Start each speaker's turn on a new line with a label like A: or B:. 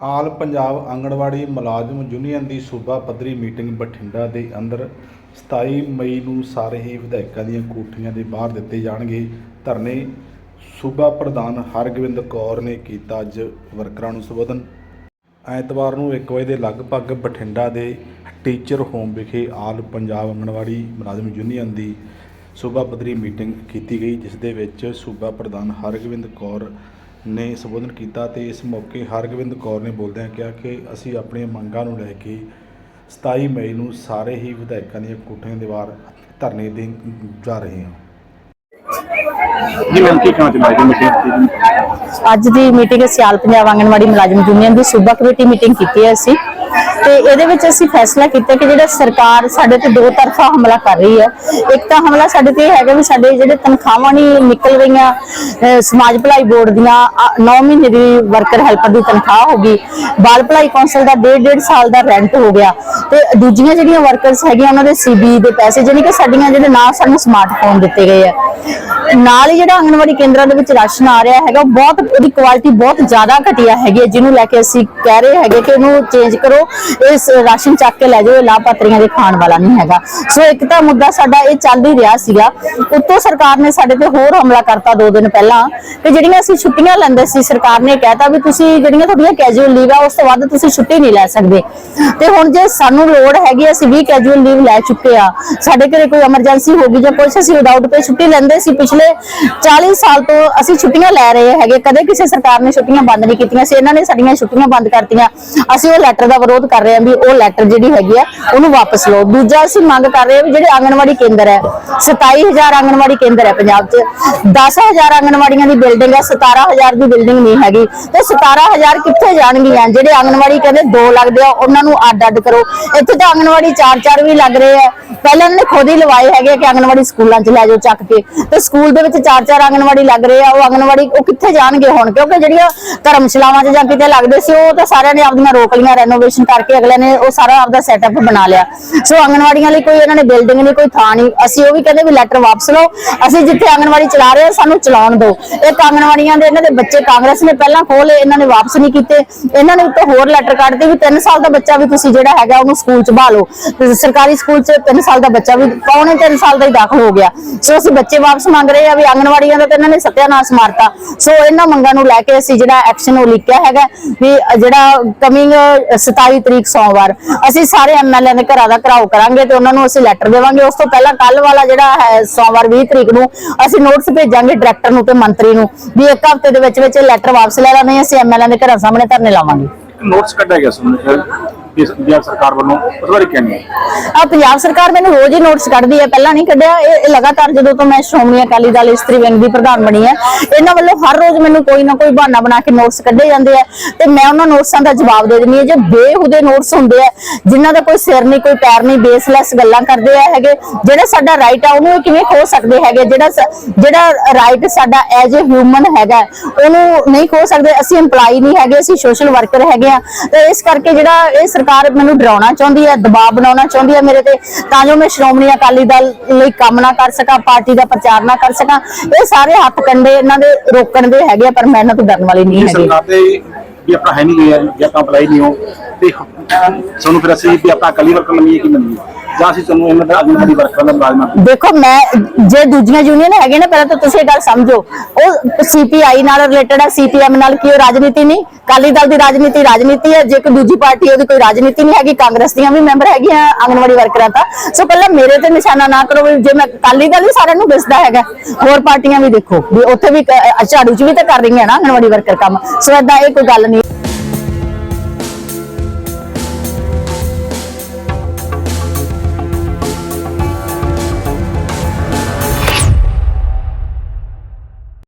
A: ਆਲ ਪੰਜਾਬ ਆਂਗਣਵਾੜੀ ਮੁਲਾਜ਼ਮ ਯੂਨੀਅਨ ਦੀ ਸੂਬਾ ਪੱਧਰੀ ਮੀਟਿੰਗ ਬਠਿੰਡਾ ਦੇ ਅੰਦਰ 27 ਮਈ ਨੂੰ ਸਾਰੇ ਹੀ ਵਿਧਾਇਕਾਂ ਦੀਆਂ ਕੋਠੀਆਂ ਦੇ ਬਾਹਰ ਦਿੱਤੇ ਜਾਣਗੇ। ਧਰਨੇ ਸੂਬਾ ਪ੍ਰਧਾਨ ਹਰਗੋਬਿੰਦ ਕੌਰ ਨੇ ਕੀਤਾ ਅੱਜ ਵਰਕਰਾਂ ਨੂੰ ਸੰਬੋਧਨ। ਐਤਵਾਰ ਨੂੰ 1 ਵਜੇ ਦੇ ਲਗਭਗ ਬਠਿੰਡਾ ਦੇ ਟੀਚਰ ਹੋਮ ਵਿਖੇ ਆਲ ਪੰਜਾਬ ਆਂਗਣਵਾੜੀ ਮੁਲਾਜ਼ਮ ਯੂਨੀਅਨ ਦੀ ਸੂਬਾ ਪੱਧਰੀ ਮੀਟਿੰਗ ਕੀਤੀ ਗਈ, ਜਿਸ ਦੇ ਵਿੱਚ ਸੂਬਾ ਪ੍ਰਧਾਨ ਹਰਗੋਬਿੰਦ ਕੌਰ ਨੇ ਸੰਬੋਧਨ ਕੀਤਾ ਤੇ ਇਸ ਮੌਕੇ ਹਰਗੋਬਿੰਦ ਕੌਰ ਨੇ ਬੋਲਦਿਆਂ ਕਿਹਾ ਕਿ ਅਸੀਂ ਆਪਣੀਆਂ ਮੰਗਾਂ ਨੂੰ ਲੈ ਕੇ 27 ਮਈ ਨੂੰ ਸਾਰੇ ਹੀ ਵਿਧਾਇਕਾਂ ਦੀਆਂ ਕੋਠੀਆਂ ਦੇ ਬਾਹਰ ਧਰਨੇ ਦੇਣ ਜਾ ਰਹੇ ਹਾਂ।
B: ਜੀ ਮੈਂ ਕੀ ਕਹਿਣਾ ਚਾਹੁੰਦਾ ਜੀ ਮੀਟਿੰਗ
C: ਅੱਜ ਦੀ ਮੀਟਿੰਗ ਸਿਆਲ ਪੰਜਾਬ ਆਂਗਣਵਾੜੀ ਮੁਲਾਜ਼ਮ ਯੂਨੀਅਨ ਦੀ ਸੂਬਾ ਕਮੇਟੀ ਮੀਟਿੰਗ ਕੀਤੀ ਹੈ ਅਸੀਂ। ਤੇ ਇਹਦੇ ਵਿੱਚ ਅਸੀਂ ਫੈਸਲਾ ਕੀਤਾ ਕਿ ਜਿਹੜਾ ਸਰਕਾਰ ਸਾਡੇ ਤੇ ਦੋ ਤਰਫਾ ਹਮਲਾ ਕਰ ਰਹੀ ਹੈ। ਇੱਕ ਤਾਂ ਹਮਲਾ ਸਾਡੇ ਤੇ ਇਹ ਹੈਗਾ ਵੀ ਸਾਡੇ ਜਿਹੜੇ ਤਨਖਾਹਾਂ ਨਹੀਂ ਨਿਕਲ ਰਹੀਆਂ ਸਮਾਜ ਭਲਾਈ ਬੋਰਡ ਦੀਆਂ 9 ਮਹੀਨੇ ਦੀ ਵਰਕਰ ਹੈਲਪਰ ਦੀ ਤਨਖਾਹ ਹੋ ਗਈ। ਬਾਲ ਭਲਾਈ ਕੌਂਸਲ ਦਾ ਡੇਢ ਡੇਢ ਸਾਲ ਦਾ ਰੈਂਟ ਹੋ ਗਿਆ। ਤੇ ਦੂਜੀਆਂ ਜਿਹੜੀਆਂ ਵਰਕਰਸ ਹੈਗੀਆਂ, ਉਹਨਾਂ ਦੇ ਸੀਬੀ ਦੇ ਪੈਸੇ, ਜਾਣੀ ਕਿ ਸਾਡੀਆਂ ਜਿਹੜੇ ਨਾ ਸਾਨੂੰ ਸਮਾਰਟਫੋਨ ਦਿੱਤੇ ਗਏ ਆ। ਨਾਲ ਹੀ ਜਿਹੜਾ ਆਂਗਣਵਾੜੀ ਕੇਂਦਰਾਂ ਦੇ ਵਿੱਚ ਰਾਸ਼ਨ ਆ ਰਿਹਾ ਹੈਗਾ, ਬਹੁਤ, ਉਹਦੀ ਕੁਆਲਿਟੀ ਬਹੁਤ ਜ਼ਿਆਦਾ ਘਟੀਆ ਹੈਗੀ ਹੈ, ਜਿਹਨੂੰ ਲੈ ਕੇ ਅਸੀਂ ਕਹਿ ਰਹੇ ਹੈਗੇ ਕਿ ਇਹਨੂੰ ਚੇਂਜ ਕਰੋ। ਇਸ ਰਾਸ਼ਨ ਚੱਕ ਕੇ ਲੈ ਜਾਓ, ਇਹ ਲਾਭਪਾਤਰੀਆਂ ਦੇ ਖਾਣ ਵਾਲਾ ਨਹੀਂ ਹੈਗਾ। ਸੋ ਇੱਕ ਤਾਂ ਮੁੱਦਾ ਸਾਡਾ ਇਹ ਚੱਲ ਹੀ ਰਿਹਾ ਸੀਗਾ। ਉੱਤੋਂ ਸਰਕਾਰ ਨੇ ਸਾਡੇ ਤੇ ਹੋਰ ਹਮਲਾ ਕਰਤਾ ਦੋ ਦਿਨ ਪਹਿਲਾਂ ਕਿ ਜਿਹੜੀਆਂ ਅਸੀਂ ਛੁੱਟੀਆਂ ਲੈਂਦੇ ਸੀ, ਸਰਕਾਰ ਨੇ ਕਹਿਤਾ ਵੀ ਤੁਸੀਂ ਜਿਹੜੀਆਂ ਤੁਹਾਡੀਆਂ ਕੈਜੂਅਲ ਲੀਵ ਆ, ਉਸ ਤੋਂ ਵੱਧ ਤੁਸੀਂ ਛੁੱਟੀ ਨਹੀਂ ਲੈ ਸਕਦੇ। ਤੇ ਹੁਣ ਜੇ ਸਾਨੂੰ ਲੋੜ ਹੈਗੀ, ਅਸੀਂ ਵੀ ਕੈਜੂਅਲ ਲੀਵ ਲੈ ਚੁੱਕੇ ਆ। ਸਾਡੇ ਘਰੇ ਕੋਈ ਐਮਰਜੈਂਸੀ ਹੋ ਗਈ ਜਾਂ ਕੁਝ ਅਸੀਂ ਵਿਦਆਊਟ ਪੇ ਛੁੱਟੀ ਲੈਂਦੇ ਸੀ। ਪਿਛਲੇ 40 ਸਾਲ ਤੋਂ ਅਸੀਂ ਛੁੱਟੀਆਂ ਲੈ ਰਹੇ ਹੈਗੇ। ਕਦੇ ਕਿਸੇ ਸਰਕਾਰ ਨੇ ਛੁੱਟੀਆਂ ਬੰਦ ਨਹੀਂ ਕੀਤੀਆਂ ਸੀ। ਇਹਨਾਂ ਨੇ ਸਾਡੀਆਂ ਛੁੱਟੀਆਂ ਬੰਦ ਕਰਤੀਆਂ। ਅਸੀਂ ਉਹ ਲੈਟਰ ਦਾ ਵਿਰੋਧ ਕਰ ਰਹੇ ਹਾਂ ਵੀ ਉਹ ਲੈਟਰ ਜਿਹੜੀ ਹੈਗੀ ਆ, ਉਹਨੂੰ ਵਾਪਸ ਲਓ। ਦੂਜਾ ਅਸੀਂ ਮੰਗ ਕਰ ਰਹੇ ਹਾਂ ਵੀ ਜਿਹੜੇ ਆਂਗਣਵਾੜੀ ਕੇਂਦਰ ਹੈ 27000 ਆਂਗਣਵਾੜੀ ਕੇਂਦਰ ਹੈ ਪੰਜਾਬ 'ਚ। 10000 ਆਂਗਣਵਾੜੀਆਂ ਦੀ ਬਿਲਡਿੰਗ ਹੈ 17000 ਦੀ ਬਿਲਡਿੰਗ ਨਹੀਂ ਹੈਗੀ। ਤੇ 17000 ਕਿੱਥੇ ਜਾਣਗੀਆਂ? ਜਿਹੜੇ ਆਂਗਣਵਾੜੀ ਕਹਿੰਦੇ ਦੋ ਲੱਗਦੇ ਆ, ਉਹਨਾਂ ਨੂੰ ਅੱਡ ਅੱਡ ਕਰੋ। ਇੱਥੇ ਤਾਂ ਆਂਗਣਵਾੜੀ ਚਾਰ ਚਾਰ ਵੀ ਲੱਗ ਰਹੇ ਆ। ਪਹਿਲਾਂ ਇਹਨਾਂ ਨੇ ਖੁਦ ਹੀ ਲਵਾਏ ਹੈਗੇ ਕਿ ਆਂਗਣਵਾੜੀ ਸਕੂਲਾਂ 'ਚ ਲੈ ਜਾਓ ਚੱਕ ਕੇ। ਤੇ ਸਕੂਲ ਦੇ ਵਿੱਚ ਚਾਰ ਚਾਰ ਆਂਗਣਵਾੜੀ ਲੱਗ ਰਹੇ ਆ, ਉਹ ਆਂਗਣਵਾੜੀ ਉਹ ਕਿੱਥੇ ਜਾਣਗੇ ਹੁਣ? ਕਿਉਂਕਿ ਜਿਹੜੀਆਂ ਧਰਮਸ਼ਾਲਾਵਾਂ 'ਚ ਜਾਂ ਕਿਤੇ ਲੱਗਦੇ ਸੀ, ਉਹ ਤਾਂ ਸਾਰਿਆਂ ਨੇ ਆਪਦੀਆਂ ਰੋਕ ਲਈਆਂ ਰੈਨੋਵੇਸ਼ਨ ਕਰਕੇ ਅਗਲੇ ਨੇ ਉਹ ਸਾਰਾ ਆਪਦਾ ਸੈਟਅਪ ਬਣਾ ਲਿਆ। ਸੋ ਆਂਗਣਵਾੜੀਆਂ ਲਈ ਕੋਈ ਇਹਨਾਂ ਨੇ ਬਿਲਡਿੰਗ ਨਹੀਂ ਕੋਈ ਥਾਂ ਨਹੀਂ। ਅਸੀਂ ਉਹ ਵੀ ਕਹਿੰਦੇ ਵੀ ਲੈਟਰ ਵਾਪਸ ਲਓ। ਅਸੀਂ ਜਿੱਥੇ ਆਂਗਣਵਾੜੀ ਚਲਾ ਰਹੇ ਹਾਂ, ਸਾਨੂੰ ਚਲਾਉਣ ਦਿਓ। ਇਹ ਆਂਗਣਵਾੜੀਆਂ ਦੇ ਇਹਨਾਂ ਦੇ ਬੱਚੇ ਕਾਂਗਰਸ ਨੇ ਪਹਿਲਾਂ ਖੋਲੇ ਇਹਨਾਂ ਨੇ ਵਾਪਸ ਨਹੀਂ ਕੀਤੇ। ਇਹਨਾਂ ਨੇ ਉੱਤੇ ਹੋਰ ਲੈਟਰ ਕੱਢਦੇ ਵੀ 3 ਸਾਲ ਦਾ ਬੱਚਾ ਵੀ ਤੁਸੀਂ ਜਿਹੜਾ ਹੈਗਾ ਉਹਨੂੰ ਸਕੂਲ ਚ ਬਾਹ ਲਓ ਸਰਕਾਰੀ ਸਕੂਲ ਚ 3 ਸਾਲ ਦਾ ਬੱਚਾ ਵੀ ਪੌਣੇ 3 ਸਾਲ ਦਾ ਹੀ ਦਾਖਲ ਹੋ ਗਿਆ। ਸੋ ਅਸੀਂ ਬੱਚੇ ਵਾਪਸ ਮੰਗ ਰਹੇ ਆ ਵੀ ਆਂਗਣਵਾੜੀਆਂ ਦਾ ਤਾਂ ਇਹਨਾਂ ਨੇ ਸਤਿਆਨਾਸ਼ ਮਾਰਤਾ। ਸੋ ਇਹਨਾਂ ਮੰਗਾਂ ਨੂੰ ਲੈ ਕੇ ਅਸੀਂ ਜਿਹੜਾ ਐਕਸ਼ਨ ਉਹ ਲਿਖਿਆ ਹੈਗਾ ਵੀ ਜਿਹੜਾ ਕਮਿੰਗ 27 ਤਰੀਕ ਸੋਮਵਾਰ ਅਸੀਂ ਸਾਰੇ ਐਮਐਲਏ ਦੇ ਘਰਾਂ ਦਾ ਘਰਾਓ ਕਰਾਂਗੇ ਤੇ ਉਹਨਾਂ ਨੂੰ ਅਸੀਂ ਲੈਟਰ ਦੇਵਾਂਗੇ। ਉਸ ਤੋਂ ਪਹਿਲਾਂ ਕੱਲ ਵਾਲਾ ਜਿਹੜਾ ਹੈ ਸੋਮਵਾਰ 20 ਤਰੀਕ ਨੂੰ ਅਸੀਂ ਨੋਟਿਸ ਭੇਜਾਂਗੇ ਡਾਇਰੈਕਟਰ ਨੂੰ ਤੇ ਮੰਤਰੀ ਨੂੰ ਵੀ ਇੱਕ ਹਫ਼ਤੇ ਦੇ ਵਿੱਚ ਵਿੱਚ ਲੈਟਰ ਵਾਪਸ ਲੈ ਲੈਣੇ ਅਸੀਂ ਐਮਐਲਏ ਦੇ ਘਰਾਂ ਸਾਹਮਣੇ ਧਰਨੇ ਲਾਵਾਂਗੇ।
B: ਨੋਟਸ ਕੱਢਿਆ ਗਿਆ ਸੀ ਇਸ ਪੰਜਾਬ ਸਰਕਾਰ ਵੱਲੋਂ ਉਸ ਬਾਰੇ ਕਹਿੰਦੇ
C: ਆ ਪੰਜਾਬ ਸਰਕਾਰ ਮੈਨੂੰ ਰੋਜ਼ ਹੀ ਨੋਟਿਸ ਕੱਢਦੀ ਹੈ, ਪਹਿਲਾਂ ਨਹੀਂ ਕੱਢਿਆ, ਇਹ ਲਗਾਤਾਰ ਜਦੋਂ ਤੋਂ ਮੈਂ ਸ਼੍ਰੋਮਣੀ ਅਕਾਲੀ ਦਲ ਇਸਤਰੀ ਵਿੰਗ ਦੀ ਪ੍ਰਧਾਨ ਬਣੀ ਹੈ, ਇਹਨਾਂ ਵੱਲੋਂ ਹਰ ਰੋਜ਼ ਮੈਨੂੰ ਕੋਈ ਨਾ ਕੋਈ ਬਹਾਨਾ ਬਣਾ ਕੇ ਨੋਟਿਸ ਕੱਢੇ ਜਾਂਦੇ ਆ ਤੇ ਮੈਂ ਉਹਨਾਂ ਨੋਟਿਸਾਂ ਦਾ ਜਵਾਬ ਦੇ ਦਿੰਦੀ ਹਾਂ। ਜੇ ਬੇਹੂਦੇ ਨੋਟਿਸ ਹੁੰਦੇ ਆ, ਜਿਨ੍ਹਾਂ ਦਾ ਕੋਈ ਸਿਰ ਨਹੀਂ, ਕੋਈ ਪੈਰ ਨਹੀਂ ਬੇਸਲੈਸ ਗੱਲਾਂ ਕਰਦੇ ਆ ਹੈਗੇ, ਜਿਹੜਾ ਸਾਡਾ ਰਾਈਟ ਆ, ਉਹਨੂੰ ਕਿਵੇਂ ਖੋ ਸਕਦੇ ਹੈਗੇ? ਜਿਹੜਾ ਜਿਹੜਾ ਰਾਈਟ ਸਾਡਾ ਐਜ਼ ਅ ਹਿਊਮਨ ਹੈਗਾ, ਉਹਨੂੰ ਨਹੀਂ ਖੋ ਸਕਦੇ, ਅਸੀਂ EMPLOYE ਨਹੀਂ ਹੈਗੇ, ਅਸੀਂ ਸੋਸ਼ਲ ਵਰਕਰ ਹੈਗੇ ਆ। ਤੇ ਇਸ ਕਰਕੇ ਜਿਹੜਾ ਇਹ ਸਰਕਾਰ ਮੈਨੂੰ ਡਰਾਉਣਾ ਚਾਹੁੰਦੀ ਹੈ ਦਬਾਅ ਬਣਾਉਣਾ ਚਾਹੁੰਦੀ ਹੈ ਮੇਰੇ ਤੇ ਤਾਂ ਜੋ ਮੈਂ ਸ਼੍ਰੋਮਣੀ ਅਕਾਲੀ ਦਲ ਲਈ ਕੰਮ ਨਾ ਕਰ ਸਕਾਂ ਪਾਰਟੀ ਦਾ ਪ੍ਰਚਾਰ ਨਾ ਕਰ ਸਕਾਂ। ਇਹ ਸਾਰੇ ਹੱਥ ਕੰਡੇ ਇਹਨਾਂ ਦੇ ਰੋਕਣ ਦੇ ਹੈਗੇ ਆ, ਪਰ ਮੈਂ ਇਹਨਾਂ ਤੋਂ ਡਰਨ ਵਾਲੀ ਨਹੀਂ ਹੈਗੀ।
B: ਸਰਕਾਰ ਦੇ ਵੀ ਆਪਣਾ ਹੈ ਨਹੀਂ ਗਿਆ ਜਾਂ ਅਪਲਾਈ ਨਹੀਂ ਹੋ। ਤੇ ਸਾਨੂੰ ਫਿਰ ਅਸੀਂ ਵੀ ਆਪਣਾ ਅਕਾਲੀ ਵਰਕਰ ਮੰਨੀਏ ਕਿ ਮੰਨੀਏ? ਜਾਂ ਅਸੀਂ ਤੁਹਾਨੂੰ ਇਹਨਾਂ ਦਾ ਅਗਲੀ ਵਰਕਰਾਂ ਦਾ ਮੁਲਾਜ਼ਮਾਂ
C: ਦੇਖੋ, ਮੈਂ ਜੇ ਦੂਜੀਆਂ ਯੂਨੀਅਨ ਹੈਗੇ ਨੇ, ਪਹਿਲਾਂ ਤਾਂ ਤੁਸੀਂ ਇਹ ਗੱਲ ਸਮਝੋ। ਉਹ ਸੀਪੀਆਈ ਨਾਲ ਰਿਲੇਟਡ ਹੈ ਸੀਪੀਐਮ ਨਾਲ ਕੀ ਉਹ ਰਾਜਨੀਤੀ ਨਹੀਂ? ਕਾਲੀ ਦਲ ਦੀ ਰਾਜਨੀਤੀ ਰਾਜਨੀਤੀ ਹੈ, ਜੇ ਕੋਈ ਦੂਜੀ ਪਾਰਟੀ ਉਹਦੀ ਕੋਈ ਰਾਜਨੀਤੀ ਨਹੀਂ ਹੈਗੀ, ਕਾਂਗਰਸ ਦੀਆਂ ਵੀ ਮੈਂਬਰ ਹੈਗੀਆਂ ਆਂਗਨਵਾੜੀ ਵਰਕਰਾਂ ਤਾਂ। ਸੋ ਪਹਿਲਾਂ ਮੇਰੇ ਤੇ ਨਿਸ਼ਾਨਾ ਨਾ ਕਰੋ ਵੀ ਜੇ ਮੈਂ ਕਾਲੀ ਦਲ ਹੀ ਸਾਰਿਆਂ ਨੂੰ ਦਿਸਦਾ ਹੈਗਾ, ਹੋਰ ਪਾਰਟੀਆਂ ਵੀ ਦੇਖੋ, ਵੀ ਉੱਥੇ ਵੀ ਝਾੜੂ ਚ ਵੀ ਤਾਂ ਕਰ ਰਹੀਆਂ ਨਾ ਆਂਗਨਵਾੜੀ ਵਰਕਰ ਕੰਮ। ਸੋ ਏਦਾਂ ਇਹ ਕੋਈ ਗੱਲ ਨਹੀਂ।